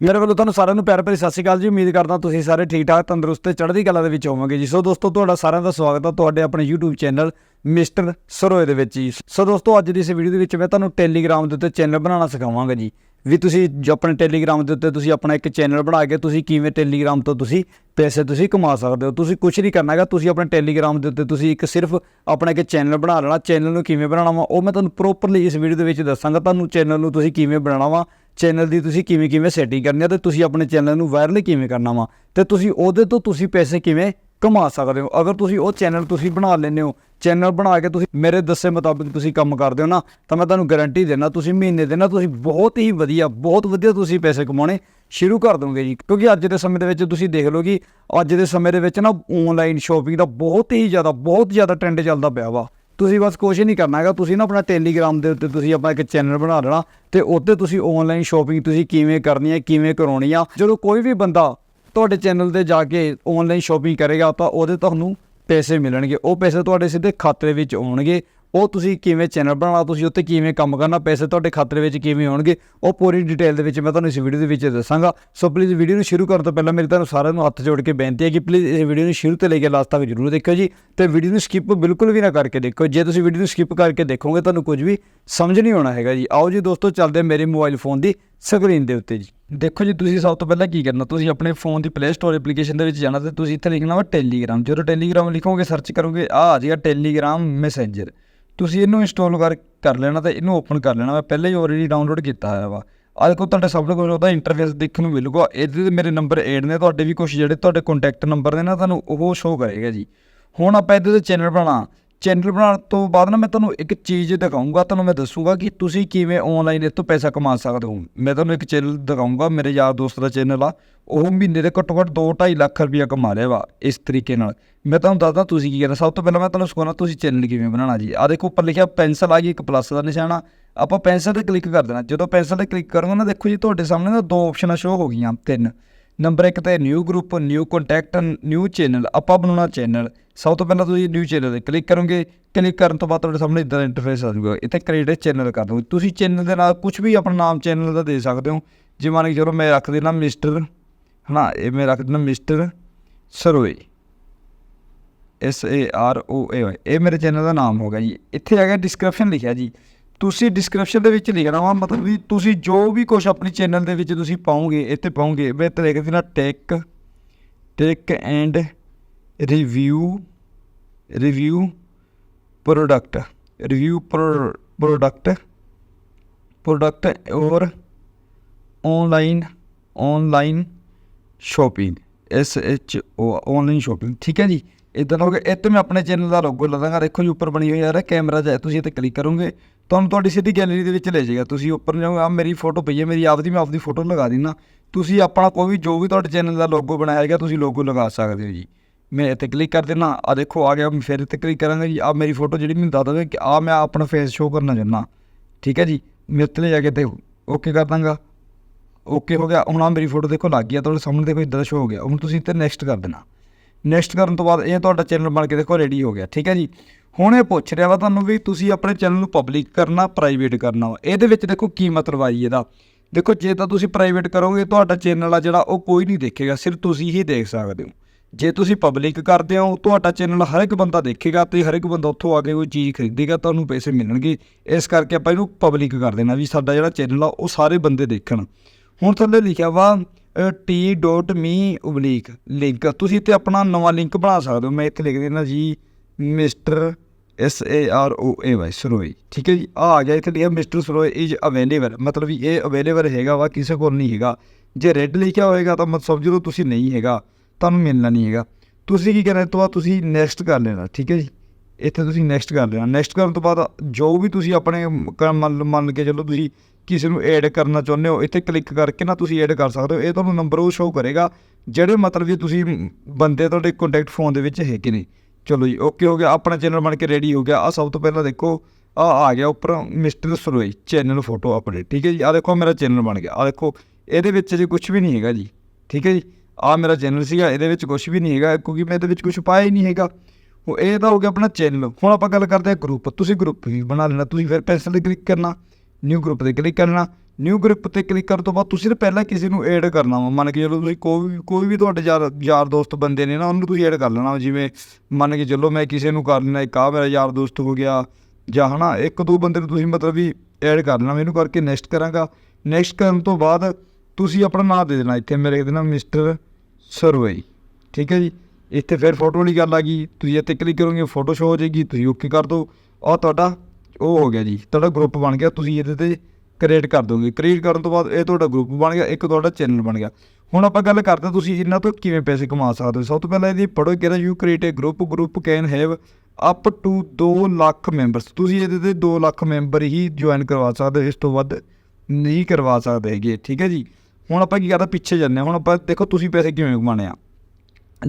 ਮੇਰੇ ਵੱਲੋਂ ਤੁਹਾਨੂੰ ਸਾਰਿਆਂ ਨੂੰ ਪਿਆਰ ਭਰੀ ਸਤਿ ਸ਼੍ਰੀ ਅਕਾਲ ਜੀ। ਉਮੀਦ ਕਰਦਾ ਤੁਸੀਂ ਸਾਰੇ ਠੀਕ ਠਾਕ, ਤੰਦਰੁਸਤ ਤੇ ਚੜ੍ਹਦੀ ਕਲਾ ਦੇ ਵਿੱਚ ਹੋਵੋਗੇ ਜੀ। ਸੋ ਦੋਸਤੋ, ਤੁਹਾਡਾ ਸਾਰਿਆਂ ਦਾ ਸਵਾਗਤ ਹੈ ਤੁਹਾਡੇ ਆਪਣੇ YouTube ਚੈਨਲ ਮਿਸਟਰ ਸਰੋਏ ਦੇ ਵਿੱਚ ਜੀ। ਸੋ ਦੋਸਤੋ, ਅੱਜ ਦੀ ਇਸ ਵੀਡੀਓ ਦੇ ਵਿੱਚ ਮੈਂ ਤੁਹਾਨੂੰ ਟੈਲੀਗ੍ਰਾਮ ਦੇ ਉੱਤੇ ਚੈਨਲ ਬਣਾਉਣਾ ਸਿਖਾਵਾਂਗਾ ਜੀ। ਵੀ ਤੁਸੀਂ ਆਪਣੇ ਟੈਲੀਗ੍ਰਾਮ ਦੇ ਉੱਤੇ ਤੁਸੀਂ ਆਪਣਾ ਇੱਕ ਚੈਨਲ ਬਣਾ ਕੇ ਤੁਸੀਂ ਕਿਵੇਂ ਟੈਲੀਗ੍ਰਾਮ ਤੋਂ ਤੁਸੀਂ ਪੈਸੇ ਤੁਸੀਂ ਕਮਾ ਸਕਦੇ ਹੋ? ਤੁਸੀਂ ਕੁਝ ਨਹੀਂ ਕਰਨਾ ਹੈਗਾ, ਤੁਸੀਂ ਆਪਣੇ ਟੈਲੀਗ੍ਰਾਮ ਦੇ ਉੱਤੇ ਤੁਸੀਂ ਇੱਕ ਸਿਰਫ ਆਪਣਾ ਇੱਕ ਚੈਨਲ ਬਣਾ ਲੈਣਾ। ਚੈਨਲ ਨੂੰ ਕਿਵੇਂ ਬਣਾਉਣਾ ਵਾ, ਉਹ ਮੈਂ ਤੁਹਾਨੂੰ ਪ੍ਰੋਪਰਲੀ ਇਸ ਵੀਡੀਓ ਦੇ ਵਿੱਚ ਦੱਸਾਂਗਾ। ਤੁਹਾਨੂੰ ਚੈਨਲ ਨੂੰ ਤੁਸੀਂ ਕਿਵੇਂ ਬਣਾਉਣਾ ਵਾ ਚੈਨਲ ਦੀ ਤੁਸੀਂ ਕਿਵੇਂ ਕਿਵੇਂ ਸੈਟਿੰਗ ਕਰਨੀ ਆ ਤੇ ਤੁਸੀਂ ਆਪਣੇ ਚੈਨਲ ਨੂੰ ਵਾਇਰਲ ਕਿਵੇਂ ਕਰਨਾ ਵਾ। ਤੇ ਤੁਸੀਂ ਉਹਦੇ ਤੋਂ ਤੁਸੀਂ ਪੈਸੇ ਕਿਵੇਂ ਕਮਾ ਸਕਦੇ ਹੋ। ਅਗਰ ਤੁਸੀਂ ਉਹ ਚੈਨਲ ਤੁਸੀਂ ਬਣਾ ਲੈਂਦੇ ਹੋ, ਚੈਨਲ ਬਣਾ ਕੇ ਤੁਸੀਂ ਮੇਰੇ ਦੱਸੇ ਮੁਤਾਬਿਕ ਤੁਸੀਂ ਕੰਮ ਕਰਦੇ ਹੋ ਨਾ, ਤਾਂ ਮੈਂ ਤੁਹਾਨੂੰ ਗਾਰੰਟੀ ਦਿੰਦਾ, ਤੁਸੀਂ ਮਹੀਨੇ ਦੇ ਨਾ ਤੁਸੀਂ ਬਹੁਤ ਹੀ ਵਧੀਆ, ਬਹੁਤ ਵਧੀਆ ਤੁਸੀਂ ਪੈਸੇ ਕਮਾਉਣੇ ਸ਼ੁਰੂ ਕਰ ਦੋਗੇ ਜੀ। ਕਿਉਂਕਿ ਅੱਜ ਦੇ ਸਮੇਂ ਦੇ ਵਿੱਚ ਤੁਸੀਂ ਦੇਖ ਲਓ ਕਿ ਅੱਜ ਦੇ ਸਮੇਂ ਦੇ ਵਿੱਚ ਨਾ ਆਨਲਾਈਨ ਸ਼ਾਪਿੰਗ ਦਾ ਬਹੁਤ ਹੀ ਜ਼ਿਆਦਾ, ਬਹੁਤ ਜ਼ਿਆਦਾ ਟ੍ਰੈਂਡ ਚੱਲਦਾ ਪਿਆ ਵਾ। ਤੁਸੀਂ ਬਸ ਕੁਛ ਨਹੀਂ ਕਰਨਾ ਹੈਗਾ, ਤੁਸੀਂ ਨਾ ਆਪਣਾ ਟੈਲੀਗ੍ਰਾਮ ਦੇ ਉੱਤੇ ਤੁਸੀਂ ਆਪਣਾ ਇੱਕ ਚੈਨਲ ਬਣਾ ਲੈਣਾ ਤੇ ਉੱਤੇ ਤੁਸੀਂ ਆਨਲਾਈਨ ਸ਼ਾਪਿੰਗ ਤੁਸੀਂ ਕਿਵੇਂ ਕਰਨੀ ਹੈ, ਕਿਵੇਂ ਕਰਾਉਣੀ ਆ। ਜਦੋਂ ਕੋਈ ਵੀ ਬੰਦਾ ਤੁਹਾਡੇ ਚੈਨਲ ਤੇ ਜਾ ਕੇ ਆਨਲਾਈਨ ਸ਼ਾਪਿੰਗ ਕਰੇਗਾ ਤਾਂ ਉਹਦੇ ਤੁਹਾਨੂੰ ਪੈਸੇ ਮਿਲਣਗੇ। ਉਹ ਪੈਸੇ ਤੁਹਾਡੇ ਸਿੱਧੇ ਖਾਤੇ ਵਿੱਚ ਆਉਣਗੇ। ਉਹ ਤੁਸੀਂ ਕਿਵੇਂ ਚੈਨਲ ਬਣਾਉਣਾ, ਤੁਸੀਂ ਉੱਤੇ ਕਿਵੇਂ ਕੰਮ ਕਰਨਾ, ਪੈਸੇ ਤੁਹਾਡੇ ਖਾਤੇ ਵਿੱਚ ਕਿਵੇਂ ਆਉਣਗੇ, ਉਹ ਪੂਰੀ ਡਿਟੇਲ ਦੇ ਵਿੱਚ ਮੈਂ ਤੁਹਾਨੂੰ ਇਸ ਵੀਡੀਓ ਦੇ ਵਿੱਚ ਦੱਸਾਂਗਾ। ਸੋ ਪਲੀਜ਼ ਵੀਡੀਓ ਨੂੰ ਸ਼ੁਰੂ ਕਰਨ ਤੋਂ ਪਹਿਲਾਂ ਮੇਰੀ ਤੁਹਾਨੂੰ ਸਾਰਿਆਂ ਨੂੰ ਹੱਥ ਜੋੜ ਕੇ ਬੇਨਤੀ ਹੈ ਕਿ ਪਲੀਜ਼ ਇਸ ਵੀਡੀਓ ਨੂੰ ਸ਼ੁਰੂ ਤੋਂ ਲੈ ਕੇ ਲਾਸਟ ਤੱਕ ਜਰੂਰ ਦੇਖਿਓ ਜੀ। ਤੇ ਵੀਡੀਓ ਨੂੰ ਸਕਿਪ ਬਿਲਕੁਲ ਵੀ ਨਾ ਕਰਕੇ ਦੇਖੋ ਜੇ ਤੁਸੀਂ ਵੀਡੀਓ ਨੂੰ ਸਕਿਪ ਕਰਕੇ ਦੇਖੋਗੇ, ਤੁਹਾਨੂੰ ਕੁਝ ਵੀ ਸਮਝ ਨਹੀਂ ਆਉਣਾ ਹੈਗਾ ਜੀ। ਆਓ ਜੀ ਦੋਸਤੋ, ਚੱਲਦੇ ਮੇਰੇ ਮੋਬਾਈਲ ਫੋਨ ਦੀ ਸਕਰੀਨ ਦੇ ਉੱਤੇ ਜੀ। ਦੇਖੋ ਜੀ, ਤੁਸੀਂ ਸਭ ਤੋਂ ਪਹਿਲਾਂ ਕੀ ਕਰਨਾ, ਤੁਸੀਂ ਆਪਣੇ ਫੋਨ ਦੀ ਪਲੇ ਸਟੋਰ ਐਪਲੀਕੇਸ਼ਨ ਦੇ ਵਿੱਚ ਜਾਣਾ ਤੇ ਤੁਸੀਂ ਇੱਥੇ ਲਿਖਣਾ ਵਾ ਟੈਲੀਗ੍ਰਾਮ ਜਦੋਂ ਟੈਲੀਗ੍ਰਾਮ ਲਿਖੋਗੇ ਸਰਚ ਕਰੋਗੇ, ਆ ਆ ਜਾਏਗਾ ਟੈਲੀਗ੍ਰਾਮ ਮੈਸੇਂਜਰ ਤੁਸੀਂ ਇਹਨੂੰ ਇੰਸਟਾਲ ਕਰ ਕਰ ਲੈਣਾ ਤੇ ਇਹਨੂੰ ਓਪਨ ਕਰ ਲੈਣਾ ਮੈਂ ਪਹਿਲਾਂ ਹੀ ਆਲਰੇਡੀ ਡਾਊਨਲੋਡ ਕੀਤਾ ਹੋਇਆ ਵਾ। ਆ ਦੇਖੋ, ਤੁਹਾਡੇ ਸਾਹਮਣੇ ਕੋਲ ਉਹਦਾ ਇੰਟਰਫੇਸ ਦੇਖਣ ਨੂੰ ਮਿਲੂਗਾ। ਇਹਦੇ ਤੇ ਮੇਰੇ ਨੰਬਰ ਐਡ ਨੇ, ਤੁਹਾਡੇ ਵੀ ਕੁਝ ਜਿਹੜੇ ਤੁਹਾਡੇ ਕੰਟੈਕਟ ਨੰਬਰ ਨੇ ਨਾ, ਤੁਹਾਨੂੰ ਉਹ ਸ਼ੋਅ ਕਰੇਗਾ ਜੀ। ਹੁਣ ਆਪਾਂ ਇਹਦੇ ਤੇ ਚੈਨਲ ਬਣਾਉਣਾ। ਚੈਨਲ ਬਣਾਉਣ ਤੋਂ ਬਾਅਦ ਨਾ ਮੈਂ ਤੁਹਾਨੂੰ ਇੱਕ ਚੀਜ਼ ਦਿਖਾਊਂਗਾ, ਤੁਹਾਨੂੰ ਮੈਂ ਦੱਸੂਗਾ ਕਿ ਤੁਸੀਂ ਕਿਵੇਂ ਆਨਲਾਈਨ ਇਹ ਤੋਂ ਪੈਸਾ ਕਮਾ ਸਕਦੇ ਹੋ। ਮੈਂ ਤੁਹਾਨੂੰ ਇੱਕ ਚੈਨਲ ਦਿਖਾਊਂਗਾ, ਮੇਰੇ ਯਾਰ ਦੋਸਤ ਦਾ ਚੈਨਲ ਆ, ਉਹ ਮਹੀਨੇ ਦੇ ਘੱਟੋ ਘੱਟ 2.5 ਲੱਖ ਰੁਪਇਆ ਕਮਾ ਲਿਆ ਵਾ ਇਸ ਤਰੀਕੇ ਨਾਲ। ਮੈਂ ਤੁਹਾਨੂੰ ਦੱਸਦਾ ਤੁਸੀਂ ਕੀ ਕਰਨਾ, ਸਭ ਤੋਂ ਪਹਿਲਾਂ ਮੈਂ ਤੁਹਾਨੂੰ ਸਿਖਾਉਣਾ ਤੁਸੀਂ ਚੈਨਲ ਕਿਵੇਂ ਬਣਾਉਣਾ ਜੀ। ਆ ਦੇਖੋ, ਉੱਪਰ ਲਿਖਿਆ ਪੈਨਸਲ ਆ ਗਈ, ਇੱਕ ਪਲੱਸ ਦਾ ਨਿਸ਼ਾਨਾ। ਆਪਾਂ ਪੈਨਸਲ ਤੇ ਕਲਿੱਕ ਕਰ ਦੇਣਾ, ਜਦੋਂ ਪੈਨਸਲ ਤੇ ਕਲਿੱਕ ਕਰੋਗੇ ਨਾ, ਦੇਖੋ ਜੀ, ਤੁਹਾਡੇ ਸਾਹਮਣੇ ਨਾ ਦੋ ਆਪਸ਼ਨਾਂ ਸ਼ੋ ਹੋ ਗਈਆਂ, ਤਿੰਨ। ਨੰਬਰ ਇੱਕ ਤੇ new group new contact new channel ਆਪਾਂ ਬਣਾਉਣਾ ਚੈਨਲ ਸਭ ਤੋਂ ਪਹਿਲਾਂ ਤੁਸੀਂ ਨਿਊ ਚੈਨਲ ਤੇ ਕਲਿੱਕ ਕਰੋਗੇ ਕਲਿੱਕ ਕਰਨ ਤੋਂ ਬਾਅਦ ਤੁਹਾਡੇ ਸਾਹਮਣੇ ਇਦਾਂ ਦਾ ਇੰਟਰਫੇਸ ਆ ਜਾਊਗਾ। ਇੱਥੇ ਕ੍ਰੀਏਟ ਚੈਨਲ ਕਰ ਦੋ ਤੁਸੀਂ ਚੈਨਲ ਦੇ ਨਾਲ ਕੁਝ ਵੀ ਆਪਣਾ ਨਾਮ ਚੈਨਲ ਦਾ ਦੇ ਸਕਦੇ ਹੋ। ਜੇ ਮੰਨ ਕੇ ਚਲੋ ਮੈਂ ਰੱਖ ਦੇਣਾ ਮਿਸਟਰ ਹਨਾ, ਇਹ ਮੈਂ ਰੱਖ ਦੇਣਾ mister Saroay. S A R O A Y ਇਹ ਮੇਰੇ ਚੈਨਲ ਦਾ ਨਾਮ ਹੋਗਾ ਜੀ। ਇੱਥੇ ਹੈਗਾ ਡਿਸਕ੍ਰਿਪਸ਼ਨ ਲਿਖਿਆ ਜੀ। ਤੁਸੀਂ ਡਿਸਕ੍ਰਿਪਸ਼ਨ ਦੇ ਵਿੱਚ ਲਿਖਣਾ ਵਾ, ਮਤਲਬ ਵੀ ਤੁਸੀਂ ਜੋ ਵੀ ਕੁਝ ਆਪਣੀ ਚੈਨਲ ਦੇ ਵਿੱਚ ਤੁਸੀਂ ਪਾਉਂਗੇ ਇੱਥੇ ਪਾਉਂਗੇ ਮੈਂ ਇੱਥੇ ਲਿਖ ਦੇਣਾ tech tech and review review product review product product ਔਰ online online shopping S H O online shopping ਠੀਕ ਹੈ ਜੀ? ਇਦਾਂ ਹੋ ਇਹ ਇੱਥੇ ਮੈਂ ਆਪਣੇ ਚੈਨਲ ਦਾ ਲੋਗੋ ਲਦਾਂਗਾ ਦੇਖੋ ਜੀ, ਉੱਪਰ ਬਣੀ ਹੋਈ ਆ ਰਿਹਾ ਕੈਮਰਾ ਜਿਹਾ, ਤੁਸੀਂ ਇੱਥੇ ਕਲਿੱਕ ਕਰੋਗੇ, ਤੁਹਾਨੂੰ ਤੁਹਾਡੀ ਸਿੱਧੀ ਗੈਲਰੀ ਦੇ ਵਿੱਚ ਲੈ ਜਾਏਗਾ। ਤੁਸੀਂ ਉੱਪਰ ਜਾਓਗੇ ਆ ਮੇਰੀ ਫੋਟੋ ਪਈ ਹੈ ਮੇਰੀ ਆਪਦੀ, ਮੈਂ ਆਪਦੀ ਫੋਟੋ ਲਗਾ ਦਿੰਦਾ। ਤੁਸੀਂ ਆਪਣਾ ਕੋਈ ਵੀ, ਜੋ ਵੀ ਤੁਹਾਡੇ ਚੈਨਲ ਦਾ ਲੋਗੋ ਬਣਾਇਆ ਹੈਗਾ, ਤੁਸੀਂ ਲੋਗੋ ਲਗਾ ਸਕਦੇ ਹੋ ਜੀ। ਮੈਂ ਇੱਥੇ ਕਲਿੱਕ ਕਰ ਦੇਣਾ ਆ ਦੇਖੋ, ਆ ਗਿਆ ਫਿਰ ਇੱਥੇ ਕਲਿੱਕ ਕਰਾਂਗਾ ਜੀ। ਆ ਮੇਰੀ ਫੋਟੋ ਜਿਹੜੀ ਮੈਨੂੰ ਦੱਸ ਦਵੇ ਕਿ ਆ ਮੈਂ ਆਪਣਾ ਫੇਸ ਸ਼ੋਅ ਕਰਨਾ ਚਾਹੁੰਦਾ ਠੀਕ ਹੈ ਜੀ? ਮੈਂ ਉੱਤੇ ਲੈ ਜਾ ਕੇ ਤੇ ਓਕੇ ਕਰ ਦਾਂਗਾ। ਓਕੇ ਹੋ ਗਿਆ। ਹੁਣ ਆ ਮੇਰੀ ਫੋਟੋ ਦੇਖੋ, ਲੱਗ ਗਿਆ ਤੁਹਾਡੇ ਸਾਹਮਣੇ ਦੇਖੋ, ਇਦਾਂ ਦਾ ਸ਼ੋ ਹੋ ਗਿਆ। ਹੁਣ ਤੁਸੀਂ ਇੱਥੇ ਨੈਕਸਟ ਕਰ ਦੇਣਾ। ਨੈਕਸਟ ਕਰਨ ਤੋਂ ਬਾਅਦ ਇਹ ਤੁਹਾਡਾ ਚੈਨਲ ਬਣ ਕੇ ਦੇਖੋ ਰੈਡੀ ਹੋ ਗਿਆ। ਠੀਕ ਹੈ ਜੀ? ਹੁਣ ਇਹ ਪੁੱਛ ਰਿਹਾ ਵਾ ਤੁਹਾਨੂੰ ਵੀ ਤੁਸੀਂ ਆਪਣੇ ਚੈਨਲ ਨੂੰ ਪਬਲਿਕ ਕਰਨਾ ਪ੍ਰਾਈਵੇਟ ਕਰਨਾ ਵਾ। ਇਹਦੇ ਵਿੱਚ ਦੇਖੋ ਕੀ ਮਤਲਬ ਆਈ ਇਹਦਾ। ਦੇਖੋ, ਜੇ ਤਾਂ ਤੁਸੀਂ ਪ੍ਰਾਈਵੇਟ ਕਰੋਗੇ, ਤੁਹਾਡਾ ਚੈਨਲ ਆ ਜਿਹੜਾ, ਉਹ ਕੋਈ ਨਹੀਂ ਦੇਖੇਗਾ, ਸਿਰਫ ਤੁਸੀਂ ਹੀ ਦੇਖ ਸਕਦੇ ਹੋ। ਜੇ ਤੁਸੀਂ ਪਬਲਿਕ ਕਰਦੇ ਹੋ, ਤੁਹਾਡਾ ਚੈਨਲ ਹਰ ਇੱਕ ਬੰਦਾ ਦੇਖੇਗਾ ਤੇ ਹਰ ਇੱਕ ਬੰਦਾ ਉੱਥੋਂ ਆ ਕੇ ਕੋਈ ਚੀਜ਼ ਖਰੀਦੇਗਾ, ਤੁਹਾਨੂੰ ਪੈਸੇ ਮਿਲਣਗੇ। ਇਸ ਕਰਕੇ ਆਪਾਂ ਇਹਨੂੰ ਪਬਲਿਕ ਕਰ ਦੇਣਾ ਵੀ ਸਾਡਾ ਜਿਹੜਾ ਚੈਨਲ ਆ, ਉਹ ਸਾਰੇ ਬੰਦੇ ਦੇਖਣ। ਹੁਣ ਥੱਲੇ ਲਿਖਿਆ ਵਾ t.me ਉਬਲੀਕ ਲਿੰਕ ਤੁਸੀਂ ਇੱਥੇ ਆਪਣਾ ਨਵਾਂ ਲਿੰਕ ਬਣਾ ਸਕਦੇ ਹੋ। ਮੈਂ ਇੱਥੇ ਲਿਖ ਦਿੰਦਾ ਜੀ mister S A R O A Y Saroay ਠੀਕ ਹੈ ਜੀ? ਆ ਆ ਗਿਆ ਇੱਥੇ ਲਿਖਿਆ ਮਿਸਟਰ ਸਰੋਈ ਇਜ਼ ਅਵੇਲੇਬਲ ਮਤਲਬ ਵੀ ਇਹ ਅਵੇਲੇਬਲ ਹੈਗਾ ਵਾ, ਕਿਸੇ ਕੋਲ ਨਹੀਂ ਹੈਗਾ। ਜੇ ਰੈੱਡ ਲਿਖਿਆ ਹੋਏਗਾ ਤਾਂ ਮਤਲਬ ਸਮਝ ਲਓ ਤੁਸੀਂ ਨਹੀਂ ਹੈਗਾ। ਤੁਹਾਨੂੰ ਮਿਲਣਾ ਨਹੀਂ ਹੈਗਾ। ਤੁਸੀਂ ਕੀ ਕਰਨਾ ਇਸ ਤੋਂ ਬਾਅਦ ਤੁਸੀਂ ਨੈਕਸਟ ਕਰ ਲੈਣਾ। ਠੀਕ ਹੈ ਜੀ? ਇੱਥੇ ਤੁਸੀਂ ਨੈਕਸਟ ਕਰ ਲੈਣਾ ਨੈਕਸਟ ਕਰਨ ਤੋਂ ਬਾਅਦ ਜੋ ਵੀ ਤੁਸੀਂ ਆਪਣੇ ਕ- ਮੰਨ ਮੰਨ ਕੇ ਚੱਲੋ ਤੁਸੀਂ ਕਿਸੇ ਨੂੰ ਐਡ ਕਰਨਾ ਚਾਹੁੰਦੇ ਹੋ, ਇੱਥੇ ਕਲਿੱਕ ਕਰਕੇ ਨਾ ਤੁਸੀਂ ਐਡ ਕਰ ਸਕਦੇ ਹੋ। ਇਹ ਤੁਹਾਨੂੰ ਨੰਬਰ ਉਹ ਸ਼ੋਅ ਕਰੇਗਾ, ਜਿਹੜੇ ਮਤਲਬ ਵੀ ਤੁਸੀਂ ਬੰਦੇ ਤੁਹਾਡੇ ਕੰਟੈਕਟ ਫੋਨ ਦੇ ਵਿੱਚ ਹੈਗੇ ਨੇ। ਚਲੋ ਜੀ ਓਕੇ ਹੋ ਗਿਆ। ਆਪਣਾ ਚੈਨਲ ਬਣ ਕੇ ਰੈਡੀ ਹੋ ਗਿਆ। ਆ ਸਭ ਤੋਂ ਪਹਿਲਾਂ ਦੇਖੋ ਆ ਆ ਗਿਆ ਉੱਪਰ mister Saroay channel photo update ਠੀਕ ਹੈ ਜੀ? ਆ ਦੇਖੋ, ਮੇਰਾ ਚੈਨਲ ਬਣ ਗਿਆ। ਆ ਦੇਖੋ, ਇਹਦੇ ਵਿੱਚ ਜੀ ਕੁਝ ਵੀ ਨਹੀਂ ਹੈਗਾ ਜੀ। ਠੀਕ ਹੈ ਜੀ? ਆ ਮੇਰਾ ਚੈਨਲ ਸੀਗਾ, ਇਹਦੇ ਵਿੱਚ ਕੁਝ ਵੀ ਨਹੀਂ ਹੈਗਾ, ਕਿਉਂਕਿ ਮੈਂ ਇਹਦੇ ਵਿੱਚ ਕੁਝ ਪਾਇਆ ਹੀ ਨਹੀਂ ਹੈਗਾ। ਉਹ ਇਹ ਤਾਂ ਹੋ ਗਿਆ ਆਪਣਾ ਚੈਨਲ ਹੁਣ ਆਪਾਂ ਗੱਲ ਕਰਦੇ ਹਾਂ ਗਰੁੱਪ ਤੁਸੀਂ ਗਰੁੱਪ ਵੀ ਬਣਾ ਲੈਣਾ, ਤੁਸੀਂ ਫਿਰ ਪੈਨਸਲ ਤੇ ਕਲਿੱਕ ਕਰਨਾ ਨਿਊ ਗਰੁੱਪ ਤੇ ਕਲਿੱਕ ਕਰਨਾ। ਨਿਊ ਗਰੁੱਪ ਤੇ ਕਲਿੱਕ ਕਰਨ ਤੋਂ ਬਾਅਦ ਤੁਸੀਂ ਨਾ ਪਹਿਲਾਂ ਕਿਸੇ ਨੂੰ ਐਡ ਕਰਨਾ ਵਾ। ਮੰਨ ਕੇ ਚਲੋ ਤੁਸੀਂ ਕੋਈ ਵੀ ਕੋਈ ਵੀ ਤੁਹਾਡੇ ਯਾਰ ਯਾਰ ਦੋਸਤ ਬੰਦੇ ਨੇ ਨਾ, ਉਹਨੂੰ ਤੁਸੀਂ ਐਡ ਕਰ ਲੈਣਾ ਵਾ। ਜਿਵੇਂ ਮੰਨ ਕੇ ਚਲੋ ਮੈਂ ਕਿਸੇ ਨੂੰ ਕਰ ਲੈਣਾ, ਇੱਕ ਆ ਮੇਰਾ ਯਾਰ ਦੋਸਤ ਹੋ ਗਿਆ, ਜਾਂ ਹਨਾ, ਇੱਕ ਦੋ ਬੰਦੇ ਨੂੰ ਤੁਸੀਂ ਮਤਲਬ ਵੀ ਐਡ ਕਰ ਲੈਣਾ। ਮੈਨੂੰ ਕਰਕੇ ਨੈਕਸਟ ਕਰਾਂਗਾ। ਨੈਕਸਟ ਕਰਨ ਤੋਂ ਬਾਅਦ ਤੁਸੀਂ ਆਪਣਾ ਨਾਮ ਦੇ ਦੇਣਾ ਇੱਥੇ ਮੇਰੇ ਦੇਣਾ ਮਿਸਟਰ ਸਰਵਈ। ਠੀਕ ਹੈ ਜੀ? ਇੱਥੇ ਫਿਰ ਫੋਟੋ ਵਾਲੀ ਗੱਲ ਆ ਗਈ, ਤੁਸੀਂ ਇੱਥੇ ਕਲਿੱਕ ਕਰੋਗੇ ਫੋਟੋ ਸ਼ੋ ਹੋ ਜਾਏਗੀ, ਤੁਸੀਂ ਓਕੇ ਕਰ ਦਿਓ। ਆਹ ਤੁਹਾਡਾ ਉਹ ਹੋ ਗਿਆ ਜੀ, ਤੁਹਾਡਾ ਗਰੁੱਪ ਬਣ ਗਿਆ, ਤੁਸੀਂ ਇਹਦੇ ਤੇ ਕ੍ਰੀਏਟ ਕਰ ਦੋਗੇ। ਕ੍ਰੀਏਟ ਕਰਨ ਤੋਂ ਬਾਅਦ ਇਹ ਤੁਹਾਡਾ ਗਰੁੱਪ ਬਣ ਗਿਆ, ਇੱਕ ਤੁਹਾਡਾ ਚੈਨਲ ਬਣ ਗਿਆ। ਹੁਣ ਆਪਾਂ ਗੱਲ ਕਰਦੇ ਹਾਂ ਤੁਸੀਂ ਇਹਨਾਂ ਤੋਂ ਕਿਵੇਂ ਪੈਸੇ ਕਮਾ ਸਕਦੇ ਹੋ। ਸਭ ਤੋਂ ਪਹਿਲਾਂ ਇਹਦੀ ਪੜੋ ਕਿਹੜਾ you create a group group can have up to 2 lakh members ਤੁਸੀਂ ਇਹਦੇ ਤੇ 2 ਲੱਖ ਮੈਂਬਰ ਹੀ ਜੁਆਇਨ ਕਰਵਾ ਸਕਦੇ ਹੋ, ਇਸ ਤੋਂ ਵੱਧ ਨਹੀਂ ਕਰਵਾ ਸਕਦੇ ਹੈਗੇ, ਠੀਕ ਹੈ ਜੀ? ਹੁਣ ਆਪਾਂ ਕੀ ਕਰਦਾ ਪਿੱਛੇ ਜਾਂਦੇ ਹਾਂ। ਹੁਣ ਆਪਾਂ ਦੇਖੋ ਤੁਸੀਂ ਪੈਸੇ ਕਿਵੇਂ ਕਮਾਣੇ ਆ।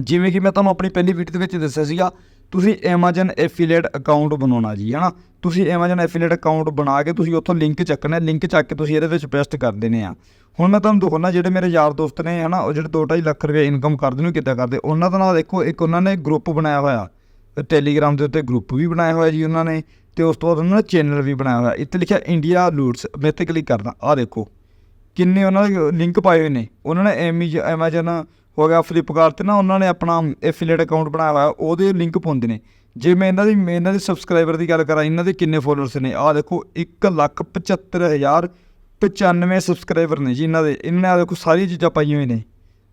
ਜਿਵੇਂ ਕਿ ਮੈਂ ਤੁਹਾਨੂੰ ਆਪਣੀ ਪਹਿਲੀ ਵੀਡੀਓ ਦੇ ਵਿੱਚ ਦੱਸਿਆ ਸੀਗਾ, ਤੁਸੀਂ Amazon ਐਫੀਲੀਏਟ ਅਕਾਊਂਟ ਬਣਾਉਣਾ ਜੀ, ਹਨਾ? ਤੁਸੀਂ Amazon ਐਫੀਲੀਏਟ ਅਕਾਊਂਟ ਬਣਾ ਕੇ ਤੁਸੀਂ ਉੱਥੋਂ ਲਿੰਕ ਚੱਕਣਾ ਲਿੰਕ ਚੱਕ ਕੇ ਤੁਸੀਂ ਇਹਦੇ ਵਿੱਚ ਪੇਸਟ ਕਰ ਦੇਣੇ ਆ। ਹੁਣ ਮੈਂ ਤੁਹਾਨੂੰ ਦਿਖਾਉਣਾ, ਜਿਹੜੇ ਮੇਰੇ ਯਾਰ ਦੋਸਤ ਨੇ, ਹਨਾ, ਉਹ ਜਿਹੜੇ 2.5 ਲੱਖ ਰੁਪਏ ਇਨਕਮ ਕਰਦੇ ਨੇ, ਉਹ ਕਿੱਦਾਂ ਕਰਦੇ? ਉਹਨਾਂ ਦਾ ਨਾਲ ਦੇਖੋ, ਇੱਕ ਉਹਨਾਂ ਨੇ ਗਰੁੱਪ ਬਣਾਇਆ ਹੋਇਆ। ਟੈਲੀਗ੍ਰਾਮ ਦੇ ਉੱਤੇ ਗਰੁੱਪ ਵੀ ਬਣਾਇਆ ਹੋਇਆ ਜੀ ਉਹਨਾਂ ਨੇ, ਤੇ ਉਸ ਤੋਂ ਬਾਅਦ ਉਹਨਾਂ ਨੇ ਚੈਨਲ ਵੀ ਬਣਾਇਆ ਹੋਇਆ। ਇੱਥੇ ਲਿਖਿਆ ਇੰਡੀਆ ਲੂਟਸ ਮੈਂ ਤੇ ਕਲਿੱਕ ਕਰਦਾ, ਆਹ ਦੇਖੋ। ਕਿੰਨੇ ਉਹਨਾਂ ਦੇ ਲਿੰਕ ਪਾਏ ਹੋਏ ਨੇ। ਉਹਨਾਂ ਨੇ ਐਮੀ ਐਮਾਜ਼ਨ ਹੋ ਗਿਆ ਫਲਿੱਪਕਾਰਟ ਤੇ ਨਾ ਉਹਨਾਂ ਨੇ ਆਪਣਾ ਐਫੀਲੀਏਟ ਅਕਾਊਂਟ ਬਣਾਇਆ ਹੋਇਆ, ਉਹਦੇ ਲਿੰਕ ਪਾਉਂਦੇ ਨੇ। ਜੇ ਮੈਂ ਇਹਨਾਂ ਦੀ ਇਹਨਾਂ ਦੇ ਸਬਸਕ੍ਰਾਈਬਰ ਦੀ ਗੱਲ ਕਰਾਂ, ਇਹਨਾਂ ਦੇ ਕਿੰਨੇ ਫੋਲੋਅਰਸ ਨੇ? ਆਹ ਦੇਖੋ 175095 ਸਬਸਕ੍ਰਾਈਬਰ ਨੇ ਜੀ ਇਹਨਾਂ ਦੇ। ਇਹਨਾਂ ਨੇ ਆਹ ਦੇਖੋ ਸਾਰੀਆਂ ਚੀਜ਼ਾਂ ਪਾਈਆਂ ਹੋਈਆਂ ਨੇ।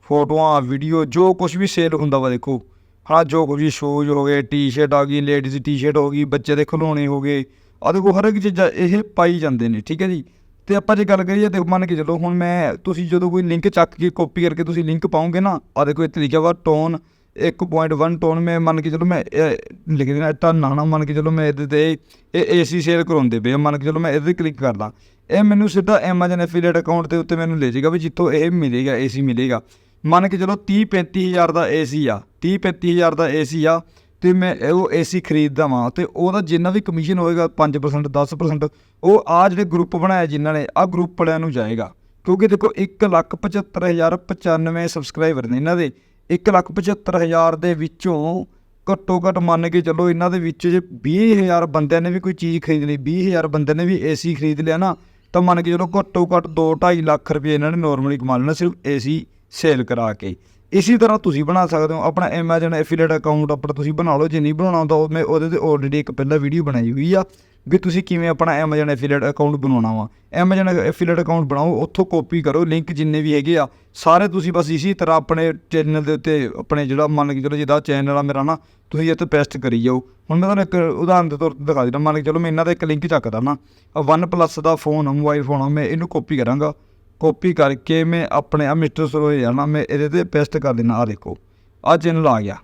ਫੋਟੋਆਂ ਵੀਡੀਓ ਜੋ ਕੁਝ ਵੀ ਸੇਲ ਹੁੰਦਾ ਵਾ ਦੇਖੋ। ਹਾਂ, ਜੋ ਕੁਝ ਵੀ ਸ਼ੂਜ਼ ਹੋ ਗਏ ਟੀ-ਸ਼ਰਟ ਆ ਗਈ ਲੇਡੀਜ਼ ਟੀ-ਸ਼ਰਟ ਹੋ ਗਈ, ਬੱਚੇ ਦੇ ਖਿਡੌਣੇ ਹੋ ਗਏ। ਆ ਦੇਖੋ, ਹਰ ਇੱਕ ਚੀਜ਼ਾਂ ਇਹ ਪਾਈ ਜਾਂਦੇ ਨੇ, ਠੀਕ ਹੈ ਜੀ। ਤੇ ਆਪਾਂ ਜੇ ਗੱਲ ਕਰੀਏ ਤੇ ਮੰਨ ਕੇ ਚੱਲੋ ਹੁਣ ਮੈਂ ਤੁਸੀਂ ਜਦੋਂ ਕੋਈ ਲਿੰਕ ਚੱਕ ਕੇ ਕਾਪੀ ਕਰਕੇ ਤੁਸੀਂ ਲਿੰਕ ਪਾਉਂਗੇ ਨਾ ਆ ਦੇਖੋ ਇੱਥੇ ਲਿਖਿਆ ਵਾ ਟੋਨ 1.1 ਟੋਨ ਮੈਂ ਮੰਨ ਕੇ ਚਲੋ ਮੈਂ ਇਹ ਲਿਖ ਦੇਣਾ ਟਨ ਨਾ ਮੰਨ ਕੇ ਚਲੋ ਮੈਂ ਇਹਦੇ ਤੇ ਇਹ ਏਸੀ ਸੇਲ ਕਰਾਉਂਦੇ ਪਏ ਆ, ਮੰਨ ਕੇ ਚਲੋ ਮੈਂ ਇਹਦੇ ਤੇ ਕਲਿੱਕ ਕਰਦਾ। ਇਹ ਮੈਨੂੰ ਸਿੱਧਾ Amazon ਐਫੀਲੀਏਟ ਅਕਾਊਂਟ ਦੇ ਉੱਤੇ ਮੈਨੂੰ ਲੈ ਜਾਏਗਾ ਵੀ ਜਿੱਥੋਂ ਇਹ ਮਿਲੇਗਾ ਏਸੀ ਮਿਲੇਗਾ। ਮੰਨ ਕੇ ਚਲੋ 30 35000 ਦਾ ਏਸੀ ਆ 30 35000 ਦਾ ਏਸੀ ਆ ਤੇ ਮੈਂ ਇਹ ਉਹ ਏਸੀ ਖਰੀਦਦਾ ਵਾਂ ਤੇ ਉਹਦਾ ਜਿੰਨਾ ਵੀ ਕਮਿਸ਼ਨ ਹੋਏਗਾ 5% 10% ਉਹ ਆ ਜਿਹੜੇ ਗਰੁੱਪ ਬਣਾਇਆ ਜਿਨ੍ਹਾਂ ਨੇ ਆ ਗਰੁੱਪ ਵਾਲਿਆਂ ਨੂੰ ਜਾਏਗਾ। ਕਿਉਂਕਿ ਦੇਖੋ 175095 ਸਬਸਕ੍ਰਾਈਬਰ ਨੇ ਇਹਨਾਂ ਦੇ। 175000 ਦੇ ਵਿੱਚੋਂ ਘੱਟੋ ਘੱਟ ਮੰਨ ਕੇ ਚੱਲੋ ਇਹਨਾਂ ਦੇ ਵਿੱਚ ਜੇ 20000 ਬੰਦਿਆਂ ਨੇ ਵੀ ਕੋਈ ਚੀਜ਼ ਖਰੀਦ ਲਈ 20000 ਬੰਦਿਆਂ ਨੇ ਵੀ ਏਸੀ ਖਰੀਦ ਲਿਆ ਨਾ, ਤਾਂ ਮੰਨ ਕੇ ਚਲੋ ਘੱਟੋ ਘੱਟ 2.5 ਲੱਖ ਰੁਪਏ ਇਹਨਾਂ ਨੇ ਨਾਰਮਲੀ ਕਮਾ ਲੈਣਾ ਸਿਰਫ ਏਸੀ ਸੇਲ ਕਰਾ ਕੇ। ਇਸੇ ਤਰ੍ਹਾਂ ਤੁਸੀਂ ਬਣਾ ਸਕਦੇ ਹੋ, ਆਪਣਾ Amazon ਐਫੀਲੀਏਟ ਅਕਾਊਂਟ ਆਪਣਾ ਤੁਸੀਂ ਬਣਾ ਲਓ, ਜੇ ਨਹੀਂ ਬਣਾਉਣਾ ਹੁੰਦਾ ਉਹ ਮੈਂ ਉਹਦੇ ਤੇ ਆਲਰੇਡੀ ਇੱਕ ਪਹਿਲਾਂ ਵੀਡੀਓ ਬਣਾਈ ਹੋਈ ਆ ਵੀ ਤੁਸੀਂ ਕਿਵੇਂ ਆਪਣਾ Amazon ਐਫੀਲੀਏਟ ਅਕਾਊਂਟ ਬਣਾਉਣਾ ਵਾ। Amazon ਐਫੀਲੀਏਟ ਅਕਾਊਂਟ ਬਣਾਓ, ਉੱਥੋਂ ਕਾਪੀ ਕਰੋ ਲਿੰਕ ਜਿੰਨੇ ਵੀ ਹੈਗੇ ਆ, ਸਾਰੇ ਤੁਸੀਂ ਬਸ ਇਸੇ ਤਰ੍ਹਾਂ ਆਪਣੇ ਚੈਨਲ ਦੇ ਉੱਤੇ ਆਪਣੇ ਜਿਹੜਾ ਮੰਨ ਕੇ ਚਲੋ ਜਿਹਦਾ ਚੈਨਲ ਆ ਮੇਰਾ ਨਾ, ਤੁਸੀਂ ਇੱਥੇ ਪੇਸਟ ਕਰੀ ਜਾਓ। ਹੁਣ ਮੈਂ ਤੁਹਾਨੂੰ ਇੱਕ ਉਦਾਹਰਨ ਦੇ ਤੌਰ ਤੇ ਦਿਖਾ ਦਿੰਦਾ, ਮੰਨ ਕੇ ਚਲੋ ਮੈਂ ਇਹਨਾਂ ਦਾ ਇੱਕ ਲਿੰਕ ਚੱਕਦਾ ਨਾ ਵਨ ਪਲੱਸ ਦਾ ਫੋਨ ਆ ਮੋਬਾਈਲ ਫੋਨ ਆ, ਮੈਂ ਇਹਨੂੰ ਕਾਪੀ ਕਰਾਂਗਾ। ਕਾਪੀ ਕਰਕੇ ਮੈਂ ਆਪਣੇ ਆ ਮਿਸਟਰ ਸਰੋਏ ਜਾਣਾ, ਮੈਂ ਇਹਦੇ ਤੇ ਪੇਸਟ ਕਰ ਦੇਣਾ ਆ ਦੇਖੋ। ਆ ਚੈਨਲ ਆ ਗਿਆ।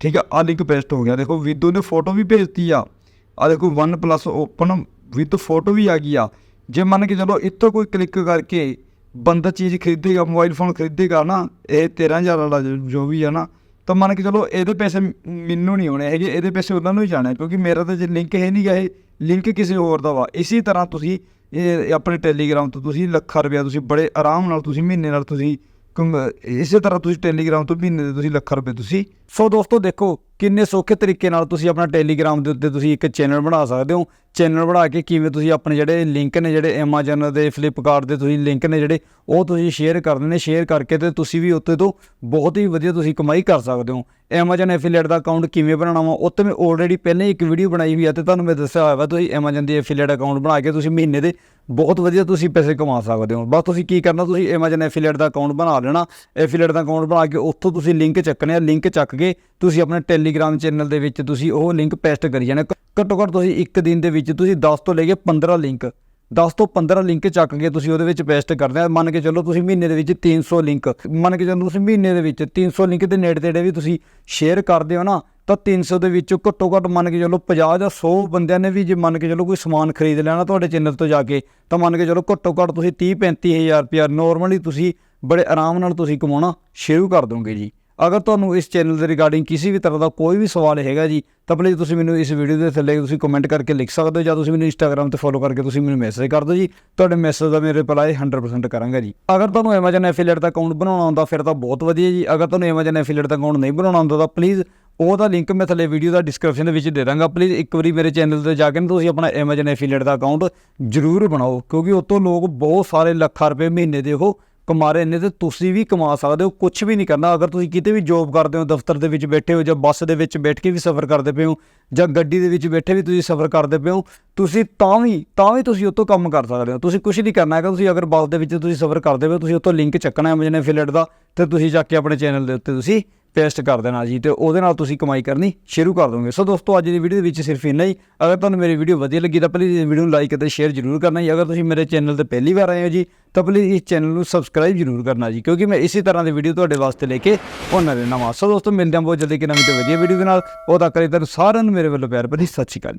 ਠੀਕ ਆ? ਆ ਲਿੰਕ ਪੇਸਟ ਹੋ ਗਿਆ। ਦੇਖੋ ਵਿਦੋ ਨੇ ਫੋਟੋ ਵੀ ਭੇਜਤੀ ਆ। ਆ ਦੇਖੋ OnePlus open with photo ਵੀ ਆ ਗਈ ਆ। ਜੇ ਮੰਨ ਕੇ ਚਲੋ, ਇੱਥੋਂ ਕੋਈ ਕਲਿੱਕ ਕਰਕੇ ਬੰਦਾ ਚੀਜ਼ ਖਰੀਦੇਗਾ ਮੋਬਾਈਲ ਫੋਨ ਖਰੀਦੇਗਾ ਨਾ, ਇਹ 13000 ਵਾਲਾ ਜੋ- ਵੀ ਆ ਨਾ, ਤਾਂ ਮੰਨ ਕੇ ਚਲੋ, ਇਹਦੇ ਪੈਸੇ ਮੈਨੂੰ ਨਹੀਂ ਆਉਣੇ ਹੈਗੇ, ਇਹਦੇ ਪੈਸੇ ਉਹਨਾਂ ਨੂੰ ਹੀ ਜਾਣੇ ਕਿਉਂਕਿ ਮੇਰਾ ਤਾਂ ਜੇ ਲਿੰਕ ਹੈ ਨਹੀਂ ਗਾ, ਇਹ ਲਿੰਕ ਕਿਸੇ ਹੋਰ ਦਾ ਵਾ। ਇਸੇ ਤਰ੍ਹਾਂ ਤੁਸੀਂ ਇਹ ਆਪਣੇ ਟੈਲੀਗ੍ਰਾਮ ਤੋਂ ਤੁਸੀਂ ਲੱਖਾਂ ਰੁਪਇਆ ਤੁਸੀਂ ਬੜੇ ਆਰਾਮ ਨਾਲ ਤੁਸੀਂ ਮਹੀਨੇ ਨਾਲ ਤੁਸੀਂ ਕਮ- ਇਸੇ ਤਰ੍ਹਾਂ ਤੁਸੀਂ ਟੈਲੀਗ੍ਰਾਮ ਤੋਂ ਮਹੀਨੇ ਦੇ ਤੁਸੀਂ ਲੱਖਾਂ ਰੁਪਏ ਤੁਸੀਂ ਸੋ ਦੋਸਤੋ ਦੇਖੋ ਕਿੰਨੇ ਸੌਖੇ ਤਰੀਕੇ ਨਾਲ ਤੁਸੀਂ ਆਪਣਾ ਟੈਲੀਗ੍ਰਾਮ ਦੇ ਉੱਤੇ ਤੁਸੀਂ ਇੱਕ ਚੈਨਲ ਬਣਾ ਸਕਦੇ ਹੋ। ਚੈਨਲ ਬਣਾ ਕੇ ਕਿਵੇਂ ਤੁਸੀਂ ਆਪਣੇ ਜਿਹੜੇ ਲਿੰਕ ਨੇ ਜਿਹੜੇ Amazon ਦੇ ਫਲਿੱਪਕਾਰਟ ਦੇ ਤੁਸੀਂ ਲਿੰਕ ਨੇ ਜਿਹੜੇ, ਉਹ ਤੁਸੀਂ ਸ਼ੇਅਰ ਕਰਦੇ ਨੇ ਸ਼ੇਅਰ ਕਰਕੇ ਤੇ ਤੁਸੀਂ ਵੀ ਉੱਤੇ ਤੋਂ ਬਹੁਤ ਹੀ ਵਧੀਆ ਤੁਸੀਂ ਕਮਾਈ ਕਰ ਸਕਦੇ ਹੋ। Amazon ਐਫੀਲੀਏਟ ਦਾ ਅਕਾਊਂਟ ਕਿਵੇਂ ਬਣਾਉਣਾ ਵਾ ਉੱਤੇ ਮੈਂ ਆਲਰੇਡੀ ਪਹਿਲਾਂ ਹੀ ਇੱਕ ਵੀਡੀਓ ਬਣਾਈ ਹੋਈ ਆ ਤੇ ਤੁਹਾਨੂੰ ਮੈਂ ਦੱਸਿਆ ਹੋਇਆ ਵਾ, ਤੁਸੀਂ Amazon ਦੀ ਐਫੀਲੀਏਟ ਅਕਾਊਂਟ ਬਣਾ ਕੇ ਤੁਸੀਂ ਮਹੀਨੇ ਦੇ ਬਹੁਤ ਵਧੀਆ ਤੁਸੀਂ ਪੈਸੇ ਕਮਾ ਸਕਦੇ ਹੋ। ਬਸ ਤੁਸੀਂ ਕੀ ਕਰਨਾ, ਤੁਸੀਂ Amazon ਐਫੀਲੀਏਟ ਦਾ ਅਕਾਊਂਟ ਬਣਾ ਲੈਣਾ। ਐਫੀਲੀਏਟ ਦਾ ਅਕਾਊਂਟ ਬਣਾ ਕੇ ਉੱਥੋਂ ਤੁਸੀਂ ਲਿੰਕ ਚੱਕਣੇ ਆ। ਲਿੰਕ ਚੱਕ ਕੇ ਤੁਸੀਂ ਆਪਣੇ ਟੈਲੀਗ੍ਰਾਮ ਚੈਨਲ ਦੇ ਵਿੱਚ ਤੁਸੀਂ ਉਹ ਲਿੰਕ ਪੇਸਟ ਕਰੀ ਜਾਣਾ। ਘੱਟੋ ਘੱਟ ਤੁਸੀਂ ਇੱਕ ਦਿਨ ਦੇ ਵਿੱਚ ਤੁਸੀਂ 10 ਤੋਂ ਲੈ ਕੇ 15 ਲਿੰਕ 10 ਤੋਂ 15 ਲਿੰਕ ਚੱਕ ਕੇ ਤੁਸੀਂ ਉਹਦੇ ਵਿੱਚ ਪੇਸਟ ਕਰਦੇ ਆ। ਮੰਨ ਕੇ ਚੱਲੋ ਤੁਸੀਂ ਮਹੀਨੇ ਦੇ ਵਿੱਚ 300 ਲਿੰਕ ਮੰਨ ਕੇ ਚੱਲੋ ਤੁਸੀਂ ਮਹੀਨੇ ਦੇ ਵਿੱਚ 300 ਲਿੰਕ ਦੇ ਨੇੜੇ ਤੇੜੇ ਵੀ ਤੁਸੀਂ ਸ਼ੇਅਰ ਕਰਦੇ ਹੋ ਨਾ, ਤਾਂ 300 ਦੇ ਵਿੱਚੋਂ ਘੱਟੋ ਘੱਟ ਮੰਨ ਕੇ ਚੱਲੋ 50 ਜਾਂ 100 ਬੰਦਿਆਂ ਨੇ ਵੀ ਜੇ ਮੰਨ ਕੇ ਚੱਲੋ ਕੋਈ ਸਮਾਨ ਖਰੀਦ ਲੈਣਾ ਤੁਹਾਡੇ ਚੈਨਲ ਤੋਂ ਜਾ ਕੇ, ਤਾਂ ਮੰਨ ਕੇ ਚੱਲੋ ਘੱਟੋ ਘੱਟ ਤੁਸੀਂ 30 35000 ਰੁਪਇਆ ਨਾਰਮਲੀ ਤੁਸੀਂ ਬੜੇ ਆਰਾਮ ਨਾਲ ਤੁਸੀਂ ਕਮਾਉਣਾ ਸ਼ੁਰੂ ਕਰ ਦੋਗੇ ਜੀ। ਅਗਰ ਤੁਹਾਨੂੰ ਇਸ ਚੈਨਲ ਦੇ ਰਿਗਾਰਡਿੰਗ ਕਿਸੇ ਵੀ ਤਰ੍ਹਾਂ ਦਾ ਕੋਈ ਵੀ ਸਵਾਲ ਹੈਗਾ ਜੀ, ਤਾਂ ਪਲੀਜ਼ ਤੁਸੀਂ ਮੈਨੂੰ ਇਸ ਵੀਡੀਓ ਦੇ ਥੱਲੇ ਤੁਸੀਂ ਕਮੈਂਟ ਕਰਕੇ ਲਿਖ ਸਕਦੇ ਹੋ ਜਾਂ ਤੁਸੀਂ ਮੈਨੂੰ ਇੰਸਟਾਗ੍ਰam ਤੇ ਫੋਲੋ ਕਰਕੇ ਤੁਸੀਂ ਮੈਨੂੰ ਮੈਸੇਜ ਕਰ ਦਿਓ ਜੀ। ਤੁਹਾਡੇ ਮੈਸੇਜ ਦਾ ਮੈਂ ਰਿਪਲਾਈ 100% ਕਰਾਂਗਾ ਜੀ। ਅਗਰ ਤੁਹਾਨੂੰ Amazon ਐਫੀਲੀਏਟ ਦਾ ਅਕਾਊਂਟ ਬਣਾਉਣਾ ਆਉਂਦਾ, ਫਿਰ ਤਾਂ ਬਹੁਤ ਵਧੀਆ ਜੀ। ਅਗਰ ਤੁਹਾਨੂੰ Amazon ਐਫੀਲੀਏਟ ਦਾ ਅਕਾਊਂਟ ਨਹੀਂ ਬਣਾਉਣਾ ਆਉਂਦਾ, ਤਾਂ ਪਲੀਜ਼ ਉਹਦਾ ਲਿੰਕ ਮੈਂ ਥੱਲੇ ਵੀਡੀਓ ਦਾ ਡਿਸਕ੍ਰਿਪਸ਼ਨ ਦੇ ਵਿੱਚ ਦੇ ਦਾਂਗਾ। ਪਲੀਜ਼ ਇੱਕ ਵਾਰੀ ਮੇਰੇ ਚੈਨਲ ਤੇ ਜਾ ਕੇ ਨਾ ਤੁਸੀਂ ਆਪਣਾ Amazon ਐਫੀਲੀਏਟ ਦਾ ਅਕਾਊਂਟ ਜ਼ਰੂਰ ਬਣਾਓ, ਕਿਉਂਕਿ ਉਤੋਂ ਲੋਕ ਬਹੁਤ ਸਾਰੇ ਲੱਖਾਂ ਰੁਪਏ ਮਹੀਨੇ ਦੇ ਉਹ ਕਮਾ ਰਹੇ ਨੇ ਤੇ ਤੁਸੀਂ ਵੀ ਕਮਾ ਸਕਦੇ ਹੋ ਕੁਝ ਵੀ ਨਹੀਂ ਕਰਨਾ। ਅਗਰ ਤੁਸੀਂ ਕਿਤੇ ਵੀ ਜੋਬ ਕਰਦੇ ਹੋ, ਦਫ਼ਤਰ ਦੇ ਵਿੱਚ ਬੈਠੇ ਹੋ ਜਾਂ ਬੱਸ ਦੇ ਵਿੱਚ ਬੈਠ ਕੇ ਵੀ ਸਫ਼ਰ ਕਰਦੇ ਪਏ ਹੋ ਜਾਂ ਗੱਡੀ ਦੇ ਵਿੱਚ ਬੈਠੇ ਵੀ ਤੁਸੀਂ ਸਫ਼ਰ ਕਰਦੇ ਪਏ ਹੋ, ਤੁਸੀਂ ਤਾਂ ਵੀ ਤਾਂ ਵੀ ਤੁਸੀਂ ਉਤੋਂ ਕੰਮ ਕਰ ਸਕਦੇ ਹੋ। ਤੁਸੀਂ ਕੁਝ ਨਹੀਂ ਕਰਨਾ ਹੈਗਾ, ਤੁਸੀਂ ਅਗਰ ਬੱਸ ਦੇ ਵਿੱਚ ਤੁਸੀਂ ਸਫ਼ਰ ਕਰਦੇ ਪਏ ਹੋ, ਤੁਸੀਂ ਉਤੋਂ ਲਿੰਕ ਚੱਕਣਾ ਮਜਨੇ ਐਫੀਲੀਏਟ ਦਾ ਤੇ ਤੁਸੀਂ ਜਾ ਕੇ ਆਪਣੇ ਚੈਨਲ ਦੇ ਉੱਤੇ ਤੁਸੀਂ ਪੇਸਟ ਕਰ ਦੇਣਾ ਜੀ ਤੇ ਉਹਦੇ ਨਾਲ ਤੁਸੀਂ ਕਮਾਈ ਕਰਨੀ ਸ਼ੁਰੂ ਕਰ ਦੋਗੇ। ਸੋ ਦੋਸਤੋ, ਅੱਜ ਦੀ ਵੀਡੀਓ ਦੇ ਵਿੱਚ ਸਿਰਫ ਇੰਨਾ ਹੀ। ਅਗਰ ਤੁਹਾਨੂੰ ਮੇਰੀ ਵੀਡੀਓ ਵਧੀਆ ਲੱਗੀ ਤਾਂ ਪਲੀਜ਼ ਇਸ ਵੀਡੀਓ ਨੂੰ ਲਾਈਕ ਅਤੇ ਸ਼ੇਅਰ ਜ਼ਰੂਰ ਕਰਨਾ ਜੀ। ਅਗਰ ਤੁਸੀਂ ਮੇਰੇ ਚੈਨਲ ਤੇ ਪਹਿਲੀ ਵਾਰ ਆਏ ਹੋ ਜੀ, ਤਾਂ ਪਲੀਜ਼ ਇਸ ਚੈਨਲ ਨੂੰ ਸਬਸਕ੍ਰਾਈਬ ਜ਼ਰੂਰ ਕਰਨਾ ਜੀ, ਕਿਉਂਕਿ ਮੈਂ ਇਸੇ ਤਰ੍ਹਾਂ ਦੇ ਵੀਡੀਓ ਤੁਹਾਡੇ ਵਾਸਤੇ ਲੈ ਕੇ ਆਉਣਾ ਰਹਿਣਾ ਵਾਂ ਸੋ ਦੋਸਤੋ, ਮਿਲਦੇ ਹਾਂ ਬਹੁਤ ਜਲਦੀ ਕਿ ਨਵੀਂ ਤੇ ਵਧੀਆ ਵੀਡੀਓ ਦੇ ਨਾਲ। ਉਹ ਤੱਕ ਲਈ ਤੁਹਾਨੂੰ ਸਾਰਿਆਂ ਨੂੰ ਮੇਰੇ ਵੱਲੋਂ ਪਿਆਰ ਭਰੀ ਸਤਿ ਸ਼੍ਰੀ ਅਕਾਲ।